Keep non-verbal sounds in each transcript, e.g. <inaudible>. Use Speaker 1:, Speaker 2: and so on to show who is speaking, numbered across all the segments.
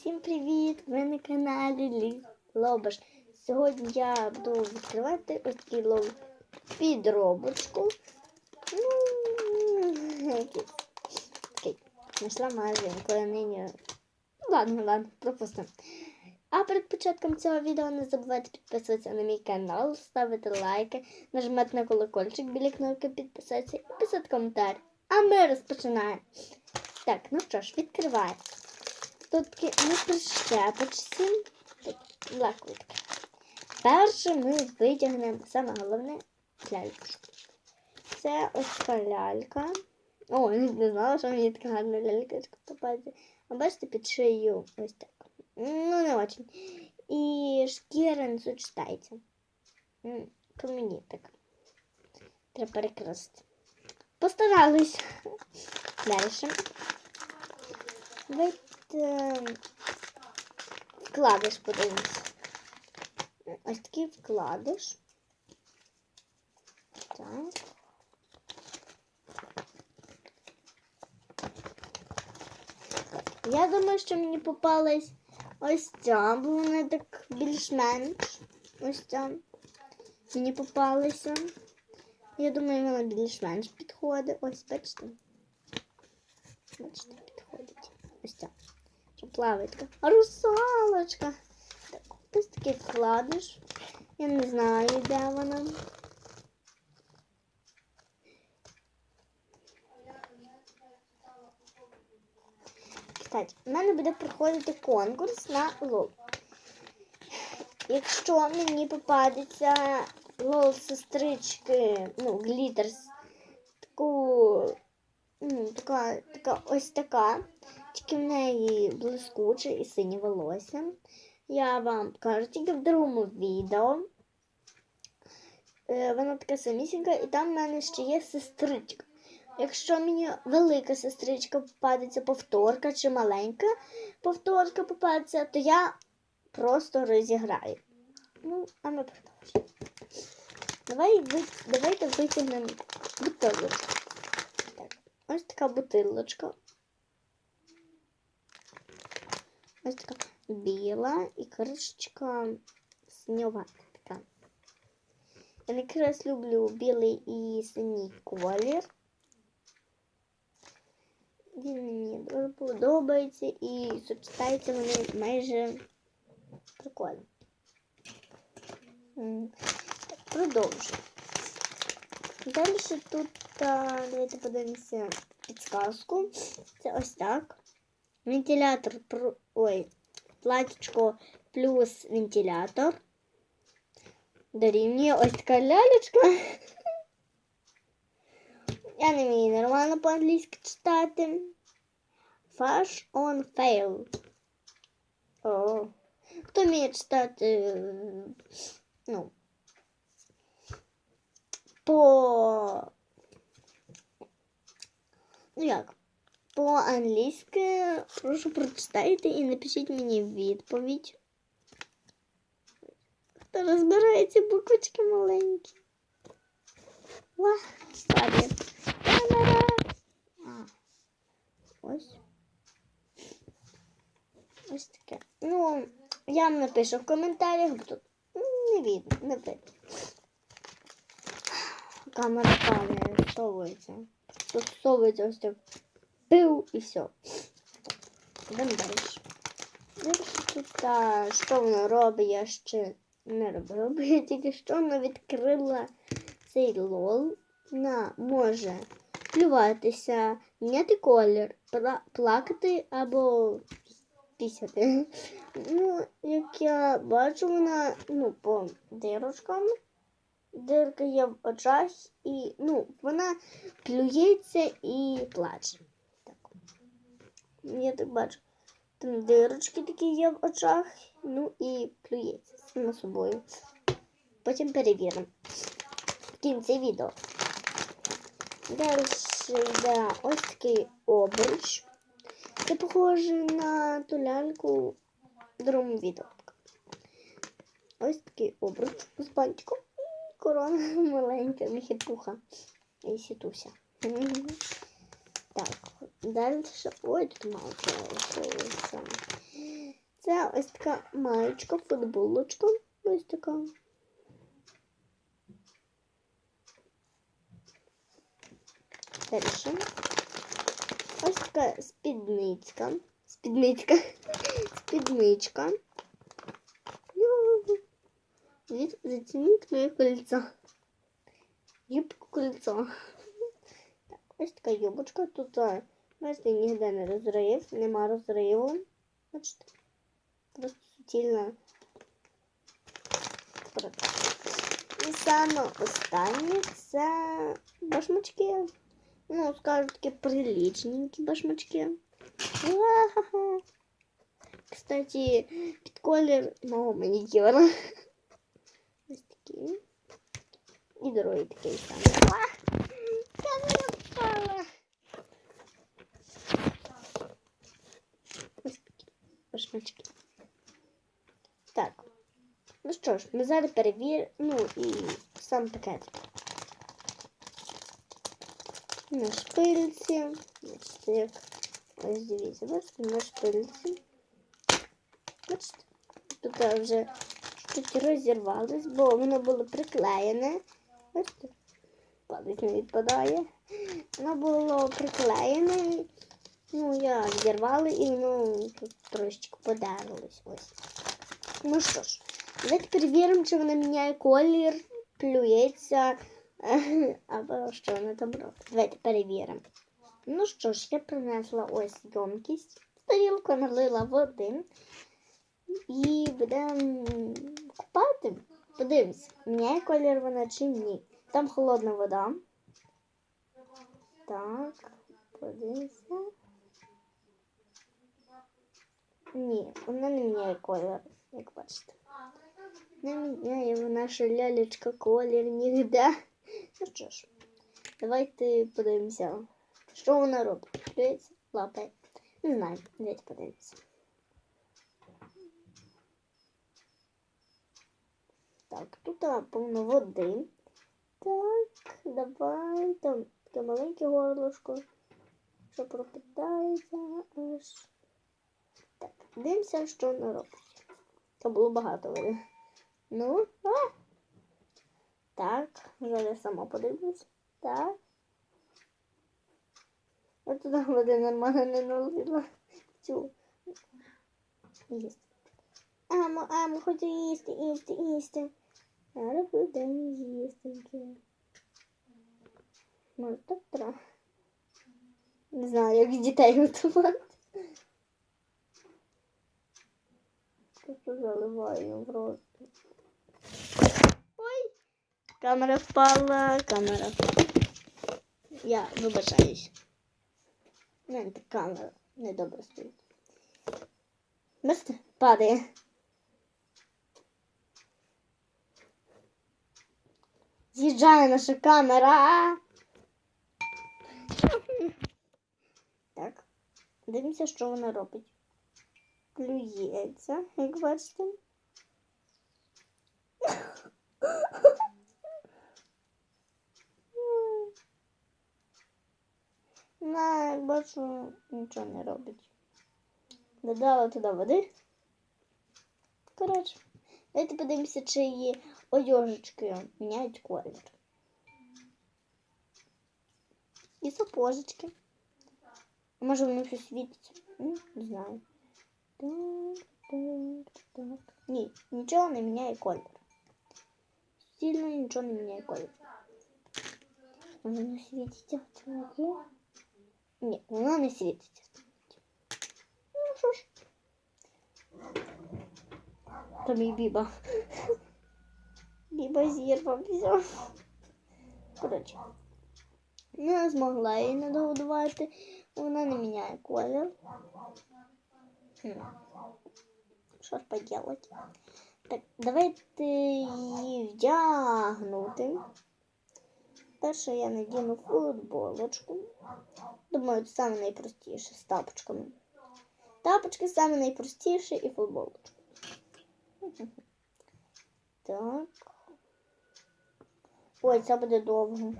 Speaker 1: Всім привіт! Ви на каналі Лі Лобаш. Сьогодні я буду відкривати ось лоб підробочку. Ну, такий. Знайшла магазин, коли нині. Ну, ладно, ладно, пропустимо. А перед початком цього відео не забувайте підписуватися на мій канал, ставити лайки, нажимати на колокольчик біля кнопки підписатися і писати коментар. А ми розпочинаємо. Так, ну що ж, відкриваємо. Тут такі не прищепочці. Лаквитки. Перше ми витягнемо саме головне ляльку. Це ось така лялька. О, не знала, що мені така гарна лялька попаде. А бачите, під шию ось так. Ну, не очень. І шкіра не сочетається. По мені так. Треба перекрасити. Постарались. Далі. Давайте вкладиш подивимось. Ось такий вкладиш. Так. Я думаю, що мені попалась ось ця, бо вона так більш-менш. Ось ця. Мені попалася. Я думаю, вона більш-менш підходить. Ось, бачите. Бачите. Що плаває така. Русалочка. Так, ось такий вкладиш. Я не знаю, де вона. Кстати, в мене буде проходити конкурс на лол. Якщо мені попадеться лол сестрички, ну, глітерс, таку, ну, така, така, ось така, тільки в неї блискуче і синє волосся. Я вам кажу тільки в другому відео. Е, Вона така самісінька, і там в мене ще є сестричка. Якщо мені велика сестричка попадеться повторка чи маленька повторка попадеться, то я просто розіграю. Ну, а ми продовжуємо. Давай, давайте витягнемо бутилочку. Так, ось така бутилочка. Ось така біла і кришечка снігова така. Я якраз люблю білий і синій колір. Він мені дуже подобається і сочетаються вони майже прикольно. М, так, Продовжуємо. Далі тут а, давайте подивимося підсказку. Це ось так. Вентилятор про- ой, платічко плюс вентилятор. Дорівнює ось така лялечка. Я не вмію нормально по-англійськи читати. Fash on fail. О. Хто вміє читати, е, ну, по. Ну як? По-англійськи прошу прочитайте і напишіть мені відповідь. Хто розбирається буквочки маленькі. Ва, сорі. Камера. А, ось. Ось таке. Ну, я вам напишу в коментарях, бо тут не видно, не видно. Камера падає, всовується. Тут всовується ось так. Пив і все. Йдемо далі. Тут, а, що воно робить, я ще не робила, бо <laughs> я тільки що воно відкрила цей лол. Вона може плюватися, міняти колір, плакати або пісяти. <laughs> Ну, як я бачу, вона ну, по дирочкам. Дирка є в очах і ну, вона плюється і плаче. Я так бачу. Там дирочки такі є в очах, ну і плюється само собою. Потім перевіримо в кінці відео. Далі йде ось такий обруч. Це похоже на ту ляльку в другому відео. Ось такий обруч з бантиком. Корона <laughs> маленька, міхіпуха. І сітуся. Так, далі. Ой, тут мало чого. Це ось така маєчка, футболочка. Ось така. Дальше. Ось така спідницька. Спідницька. <laughs> Спідничка. Зацініть моє кольцо. Юбку кольцо. Так, ось така юбочка. Тут, а, бачите, ніде не розрив, нема розриву. Бачите? Просто суцільна. Правда. І саме останнє це башмачки. Ну, скажу такі приличненькі башмачки. Ва-ха-ха. Кстати, під колір мого манікюра. Ось такі. І другий такий самий. Так. Ну що ж, ми зараз перевіримо. Ну і сам пакет. На шпильці. Як ось дивіться, бачите, на шпильці. Бачите, тут вже чуть розірвалось, бо воно було приклеєне. Бачите, палець не відпадає. Воно було приклеєне. Ну, я зірвала і воно тут трошечки подерлось. Ось. Ну що ж, давайте перевіримо, чи вона міняє колір, плюється, <laughs> або що вона там робить. Давайте перевіримо. Ну що ж, я принесла ось ємкість, тарілку налила води і будемо купати. Подивимось, міняє колір вона чи ні. Там холодна вода. Так, подивимося. Ні, вона не міняє колір, як бачите. Не міняє вона що лялечка колір ніде. Ну що ж, давайте подивимося, що вона робить. Дивіться, лапає. Не знаю, давайте подивимося. Так, тут а, повно води. Так, давай там таке маленьке горлышко, що пропитається аж. Так, дивимося, що вона робить. Це було багато води. Ну, а. Так, я сама подивлюсь. Так. Я туди води нормально не налила. Цю. Їсти. Амо, амо, хочу їсти, їсти, їсти. Зараз будемо їстеньки. Може так? Не знаю, як дітей готувати. Просто заливаю в рот. Ой! Камера впала, камера. Я вибачаюсь. У мене камера недобре стоїть. Бачите, падає. З'їжджає наша камера. Так, дивимося, що вона робить. Клюється, як бачите. На, як бачу, нічого не робить. Додала туди води. Коротше, давайте подивимося, чи її одежечки міняють колір. І сапожечки. А Може воно щось світиться? М, Не знаю. Так, так, так. Ні, нічого не міняє колір. Сильно нічого не міняє колір. Воно світиться. Так. Ні, воно не світиться. Ну що ж. То мій біба. <laughs> Біба зірвався. Коротше. Не змогла її надогодувати. Вона не міняє колір. Хм. Що ж поделать? Так, давайте її вдягнути. Перше я надіну футболочку. Думаю, це саме найпростіше з тапочками. Тапочки саме найпростіше і футболочка. Так. Ой, це буде довго.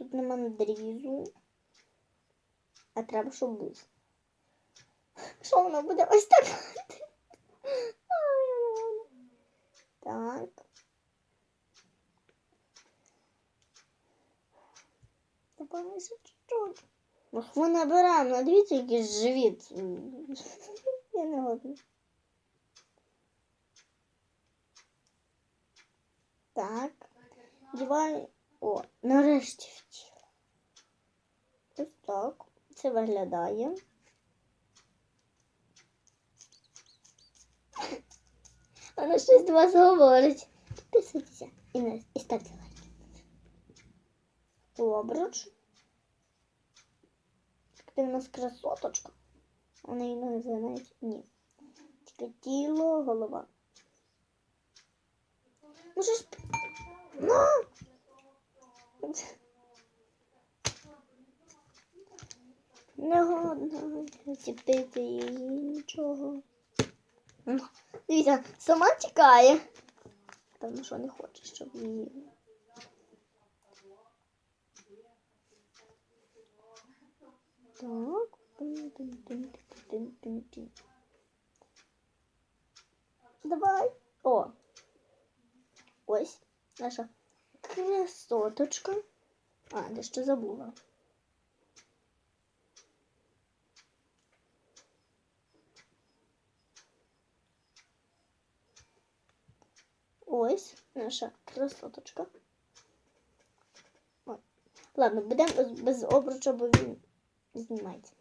Speaker 1: Тут на надрізу. А треба, щоб був. Що воно буде ось так? Ну, так. Допомогся чуть-чуть. Ну, ми набираємо, ну дивіться, який живіт. Я не годна. Так. Дівай. О, нарешті втіла. Ось так. Це виглядає. Вона щось до вас говорить. Підписуйтеся і, не- і ставте лайк. Обруч. Ти в нас красоточка. Неї ноги навіть ні. Тільки тіло, голова. Ну що ж. Ну! Не годно чіпити її нічого. Ну, Дивіться, сама тікає. Певно, що не хоче, щоб її. Так. Давай. О. Ось наша красоточка. А, дещо забула. Ось наша красоточка. Ой. Ладно, будемо без, обруча, бо він знімається.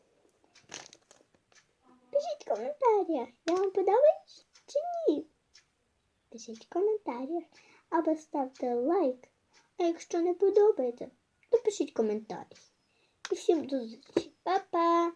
Speaker 1: Пишіть в я вам подобаюсь чи ні? Пишіть в або ставте лайк. А якщо не подобається, то пишіть коментарі. І всім до зустрічі. Па-па!